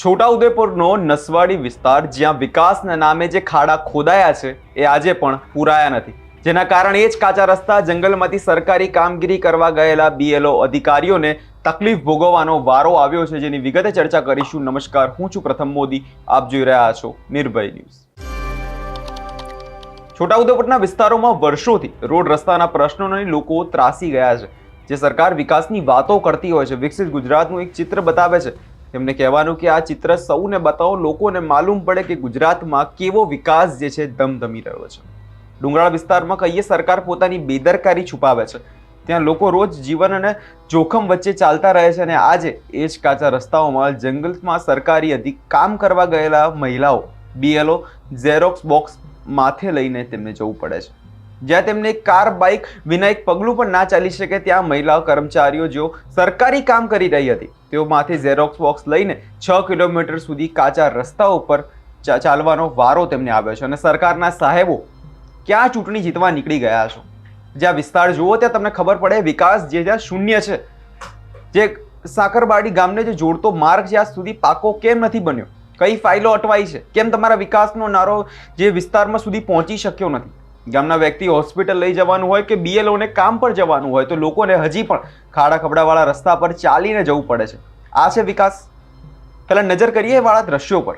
છોટાઉદેપુરનો નસવાડી વિસ્તાર, જ્યાં વિકાસના નામે જે ખાડા ખોદાયા છે, એ આજે પણ પૂરાયા નથી. જેના કારણે એ જ કાચા રસ્તા જંગલમાંથી સરકારી કામગીરી કરવા ગયેલા બીએલઓ અધિકારીઓને તકલીફ ભોગવવાનો વારો આવ્યો છે, જેની વિગતે ચર્ચા કરીશું. નમસ્કાર, હું છું પ્રથમ મોદી. આપ જોઈ રહ્યા છો નિર્ભય ન્યૂઝ. છોટાઉદેપુરના વિસ્તારોમાં વર્ષોથી રોડ રસ્તાના પ્રશ્નોને લોકો ત્રાસી ગયા છે. જે સરકાર વિકાસની વાતો કરતી હોય છે, વિકસિત ગુજરાતનું એક ચિત્ર બતાવે છે તેમને કહેવાનું કે આ ચિત્ર સૌને બતાવો, લોકોને માલુમ પડે કે ગુજરાતમાં કેવો વિકાસ જે છે ધમધમી રહ્યો છે. ડુંગરાળ વિસ્તારમાં કહીએ, સરકાર પોતાની બેદરકારી છુપાવે છે. ત્યાં લોકો રોજ જીવન અને જોખમ વચ્ચે ચાલતા રહે છે અને આજે એ જ કાચા રસ્તાઓમાં, જંગલમાં સરકારી અધિક કામ કરવા ગયેલા મહિલાઓ બીએલઓ ઝેરોક્સ બોક્સ માથે લઈને તેમને જવું પડે છે. જ્યાં તેમને કાર, બાઇક વિના એક પગલું પણ ના ચાલી શકે ત્યાં મહિલા કર્મચારીઓ જેઓ સરકારી કામ કરી રહી હતી, તેઓ માથે ઝેરોક્સ બોક્સ લઈને છ કિલોમીટર સુધી કાચા રસ્તા ઉપર ચાલવાનો વારો તેમને આવ્યો છે અને સરકારના સાહેબો ક્યાં ચૂંટણી જીતવા નીકળી ગયા છો? જ્યાં વિસ્તાર જુઓ ત્યાં તમને ખબર પડે વિકાસ જે જ્યાં શૂન્ય છે. જે સાકરબાડી ગામને જે જોડતો માર્ગ જ્યાં સુધી પાકો કેમ નથી બન્યો? કઈ ફાઇલો અટવાઈ છે? કેમ તમારા વિકાસનો નારો જે વિસ્તારમાં સુધી પહોંચી શક્યો નથી? ગામના વ્યક્તિ હોસ્પિટલ લઈ જવાનું હોય કે બીએલઓને કામ પર જવાનું હોય, તો લોકોને હજી પણ ખાડા ખબડાવાળા રસ્તા પર ચાલીને જવું પડે છે. આ છે વિકાસ. પહેલાં નજર કરીએ વાળા દ્રશ્યો પર.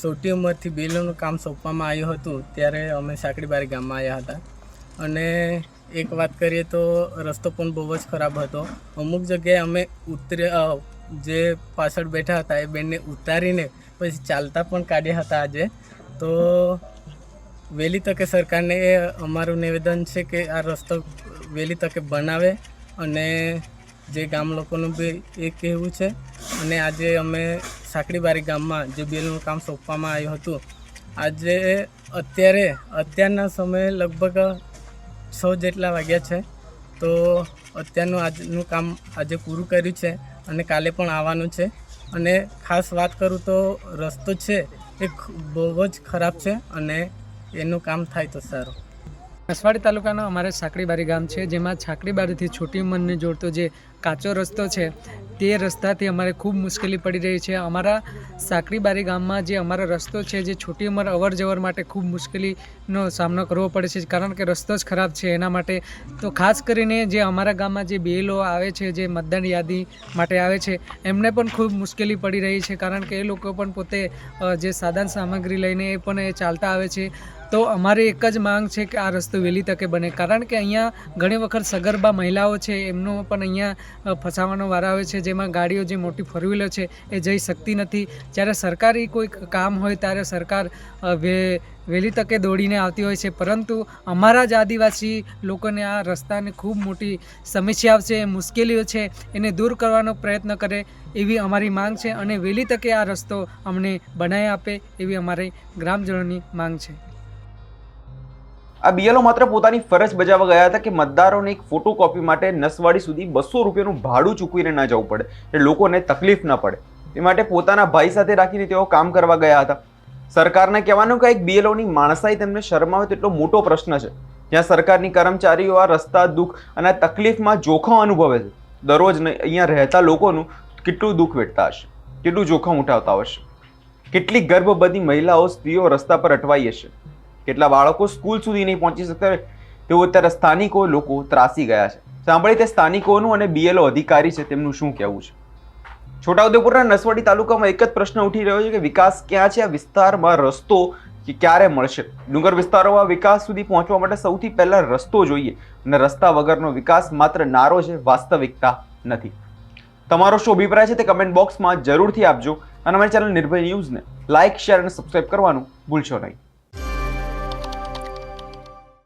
સૌથી ઉંમરથી બિલનું કામ સોંપવામાં આવ્યું હતું, ત્યારે અમે સાંકડીબારી ગામમાં આવ્યા હતા. અને એક વાત કરીએ તો રસ્તો પણ બહુ જ ખરાબ હતો. અમુક જગ્યાએ અમે ઉતરે જે પાછળ બેઠા હતા એ બેનને ઉતારીને પછી ચાલતા પણ કાઢ્યા હતા આજે. તો વહેલી તકે સરકારને એ અમારું નિવેદન છે કે આ રસ્તો વહેલી તકે બનાવે અને જે ગામ લોકોનું બી એ કહેવું છે. અને આજે અમે સાંકડીબારી ગામમાં જે બિલનું કામ સોંપવામાં આવ્યું હતું, આજે અત્યારે, અત્યારના સમયે લગભગ છ જેટલા વાગ્યા છે. તો અત્યારનું આજનું કામ આજે પૂરું કર્યું છે અને કાલે પણ આવવાનું છે. અને ખાસ વાત કરું તો રસ્તો છે એ બહુ જ ખરાબ છે અને એનું કામ થાય તો સારું. નસવાડી તાલુકાનો અમારે સાંકડીબારી ગામ છે, જેમાં છાકડીબારીથી છોટી ઉંમરને જોડતો જે કાચો રસ્તો છે, તે રસ્તાથી અમારે ખૂબ મુશ્કેલી પડી રહી છે. અમારા સાંકડીબારી ગામમાં જે અમારો રસ્તો છે, જે છોટી ઉંમર અવર જવર માટે ખૂબ મુશ્કેલીનો સામનો કરવો પડે છે, કારણ કે રસ્તો જ ખરાબ છે એના માટે. તો ખાસ કરીને જે અમારા ગામમાં જે બેલો આવે છે, જે મતદાન યાદી માટે આવે છે, એમને પણ ખૂબ મુશ્કેલી પડી રહી છે, કારણ કે એ લોકો પણ પોતે જે સાધન સામગ્રી લઈને એ પણ એ ચાલતા આવે છે. તો અમારી એક જ માંગ છે કે આ રસ્તો વહેલી તકે બને. કારણ કે અહીંયા ઘણી વખત સગર્ભા મહિલાઓ છે, એમનો પણ અહીંયા ફસાવાનો વાર આવે છે. જેમાં ગાડીઓ જે મોટી ફોર વ્હીલર છે, એ જઈ શકતી નથી. જ્યારે સરકારી કોઈ કામ હોય ત્યારે સરકાર વહેલી તકે દોડીને આવતી હોય છે. પરંતુ અમારા જ આદિવાસી લોકોને આ રસ્તાની ખૂબ મોટી સમસ્યાઓ છે, મુશ્કેલીઓ છે, એને દૂર કરવાનો પ્રયત્ન કરે એવી અમારી માંગ છે અને વહેલી તકે આ રસ્તો અમને બનાવી આપે એવી અમારી ગ્રામજનોની માંગ છે. આ બીએલઓ માત્ર પોતાની ફરજ બજાવવા ગયા હતા કે મતદારોને એક ફોટોકોપી માટે નસવાડી સુધી બસો રૂપિયાનું ભાડું ચૂકવીને ન જવું પડે, એટલે લોકોને તકલીફ ન પડે. એ માટે પોતાના ભાઈ સાથે રાખીને તેઓ કામ કરવા ગયા હતા. સરકારને કહેવાનું કે એક બીએલઓની માણસાઈ તેમને શરમાવે તેટલો મોટો પ્રશ્ન છે. જ્યાં સરકારની કર્મચારીઓ આ રસ્તા દુઃખ અને તકલીફમાં જોખમ અનુભવે છે. દરરોજ અહીંયા રહેતા લોકોનું કેટલું દુઃખ વેઠતા હશે? કેટલું જોખમ ઉઠાવતા હશે? કેટલી ગર્ભવતી મહિલાઓ સ્ત્રીઓ રસ્તા પર અટવાઈ હશે? કેટલા બાળકો સ્કૂલ સુધી નહીં પહોંચી શકતા તેઓ અત્યારે સ્થાનિકો લોકો ત્રાસી ગયા છે. સાંભળી તે સ્થાનિકોનું અને બીએલઓ અધિકારી છે, તેમનું શું કહેવું છે? છોટાઉદેપુરના નસવાડી તાલુકામાં એક જ પ્રશ્ન ઉઠી રહ્યો છે કે વિકાસ ક્યાં છે? આ વિસ્તારમાં રસ્તો કે ક્યારે મળશે? ડુંગર વિસ્તારોમાં વિકાસ સુધી પહોંચવા માટે સૌથી પહેલાં રસ્તો જોઈએ અને રસ્તા વગરનો વિકાસ માત્ર નારો છે, વાસ્તવિકતા નથી. તમારો શું અભિપ્રાય છે તે કમેન્ટ બોક્સમાં જરૂરથી આપજો અને અમારી ચેનલ નિર્ભય ન્યૂઝને લાઇક શેર અને સબસ્ક્રાઇબ કરવાનું ભૂલશો નહીં.